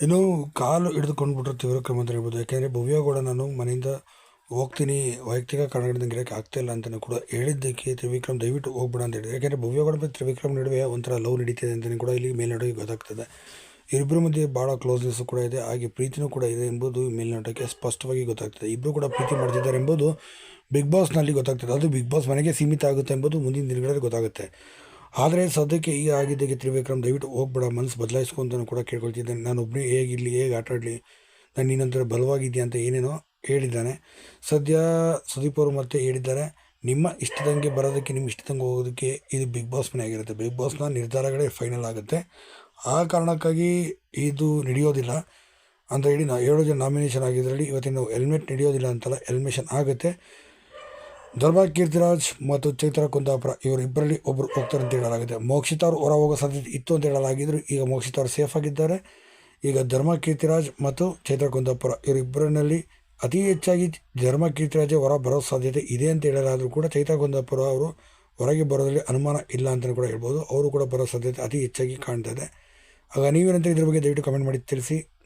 ಇನ್ನು ಕಾಲು ಹಿಡಿದುಕೊಂಡ್ಬಿಟ್ರೆ ತೀವ್ರ ಕ್ರಮ ಅಂತ ಹೇಳ್ಬೋದು. ಯಾಕೆಂದರೆ ಭವ್ಯಗೌಡ ನಾನು ಮನೆಯಿಂದ ಹೋಗ್ತೀನಿ, ವೈಯಕ್ತಿಕ ಕಾರಣಗಳಿಂದ ಗಿಡಕ್ಕೆ ಆಗ್ತಾ ಇಲ್ಲ ಅಂತಲೂ ಕೂಡ ಹೇಳಿದ್ದಕ್ಕೆ ತ್ರಿವಿಕ್ರಮ್ ದಯವಿಟ್ಟು ಹೋಗ್ಬೇಡ ಅಂತ ಹೇಳಿದೆ ಯಾಕೆಂದರೆ ಭವ್ಯಗೌಡ ಮತ್ತು ತ್ರಿವಿಕ್ರಮ್ ನಡುವೆ ಒಂಥರ ಲವ್ ನಡೀತಿದೆ ಅಂತಲೇ ಕೂಡ ಇಲ್ಲಿ ಮೇಲ್ನೋಟಕ್ಕೆ ಗೊತ್ತಾಗ್ತದೆ. ಇಬ್ಬರ ಮಧ್ಯೆ ಭಾಳ ಕ್ಲೋಸ್ನೆಸ್ ಕೂಡ ಇದೆ, ಹಾಗೆ ಪ್ರೀತಿನೂ ಕೂಡ ಇದೆ ಎಂಬುದು ಮೇಲ್ನೋಟಕ್ಕೆ ಸ್ಪಷ್ಟವಾಗಿ ಗೊತ್ತಾಗ್ತದೆ. ಇಬ್ಬರು ಕೂಡ ಪ್ರೀತಿ ಮಾಡ್ತಿದ್ದಾರೆ ಎಂಬುದು ಬಿಗ್ ಬಾಸ್ನಲ್ಲಿ ಗೊತ್ತಾಗ್ತದೆ. ಅದು ಬಿಗ್ ಬಾಸ್ ಮನೆಗೆ ಸೀಮಿತ ಆಗುತ್ತೆ ಎಂಬುದು ಮುಂದಿನ ದಿನಗಳಲ್ಲಿ ಗೊತ್ತಾಗುತ್ತೆ. ಆದರೆ ಸದ್ಯಕ್ಕೆ ಈ ಆಗಿದ್ದಕ್ಕೆ ತ್ರಿವಿಕ್ರಮ್, ದಯವಿಟ್ಟು ಹೋಗ್ಬೇಡ ಮನಸ್ಸು ಬದಲಾಯಿಸ್ಕೊಂತನೂ ಕೂಡ ಕೇಳ್ಕೊಳ್ತಿದ್ದೇನೆ. ನಾನು ಒಬ್ಬನೇ ಹೇಗಿರಲಿ, ಹೇಗೆ ಆಟ ಆಡಲಿ, ನಾನು ನಿನ್ನಂತರ ಬಲವಾಗಿದೆಯಾ ಅಂತ ಏನೇನೋ ಹೇಳಿದ್ದಾನೆ. ಸದ್ಯ ಸುದೀಪ್ ಅವರು ಮತ್ತೆ ಹೇಳಿದ್ದಾರೆ, ನಿಮ್ಮ ಇಷ್ಟದಂಗೆ ಬರೋದಕ್ಕೆ, ನಿಮ್ಮ ಇಷ್ಟದಂಗೆ ಹೋಗೋದಕ್ಕೆ ಇದು ಬಿಗ್ ಬಾಸ್ ಮನೆ ಆಗಿರುತ್ತೆ. ಬಿಗ್ ಬಾಸ್ನ ನಿರ್ಧಾರಗಳೇ ಫೈನಲ್ ಆಗುತ್ತೆ. ಆ ಕಾರಣಕ್ಕಾಗಿ ಇದು ನಡೆಯೋದಿಲ್ಲ ಅಂತ ಹೇಳಿ ನಾವು ಏಳು ಜನ ನಾಮಿನೇಷನ್ ಆಗಿದ್ರಲ್ಲಿ ಇವತ್ತಿನ ಹೆಲ್ಮೆಟ್ ನಡೆಯೋದಿಲ್ಲ ಅಂತಲ್ಲ ಹೆಲ್ಮೇಷನ್ ಆಗುತ್ತೆ. ದರ್ಬಾರ್ ಕೀರ್ತಿರಾಜ್ ಮತ್ತು ಚೈತ್ರ ಕುಂದಾಪುರ ಇವರಿಬ್ಬರಲ್ಲಿ ಒಬ್ಬರು ಹೋಗ್ತಾರೆ ಅಂತ ಹೇಳಲಾಗಿದೆ. ಮೋಕ್ಷಿತಾರು ಅವರು ಹೊರ ಹೋಗೋ ಸಾಧ್ಯತೆ ಇತ್ತು ಅಂತ ಹೇಳಲಾಗಿದ್ರು. ಈಗ ಮೋಕ್ಷಿತ ಅವರು ಸೇಫ್ ಆಗಿದ್ದಾರೆ. ಈಗ ಧರ್ಮ ಕೀರ್ತಿರಾಜ್ ಮತ್ತು ಚೈತ್ರ ಕುಂದಾಪುರ ಇವರಿಬ್ಬರಲ್ಲಿ ಅತಿ ಹೆಚ್ಚಾಗಿ ಧರ್ಮ ಕೀರ್ತಿರಾಜೇ ಹೊರ ಬರೋ ಸಾಧ್ಯತೆ ಇದೆ ಅಂತ ಹೇಳಲಾದರೂ ಕೂಡ ಚೈತ್ರ ಕುಂದಾಪುರ ಅವರು ಹೊರಗೆ ಬರೋದರಲ್ಲಿ ಅನುಮಾನ ಇಲ್ಲ ಅಂತಲೂ ಕೂಡ ಹೇಳ್ಬೋದು. ಅವರು ಕೂಡ ಬರೋ ಸಾಧ್ಯತೆ ಅತಿ ಹೆಚ್ಚಾಗಿ ಕಾಣ್ತಾ ಇದೆ. ಆಗ ನೀವೇನಂತ ಇದ್ರ ಬಗ್ಗೆ ದಯವಿಟ್ಟು ಕಮೆಂಟ್ ಮಾಡಿ ತಿಳಿಸಿ.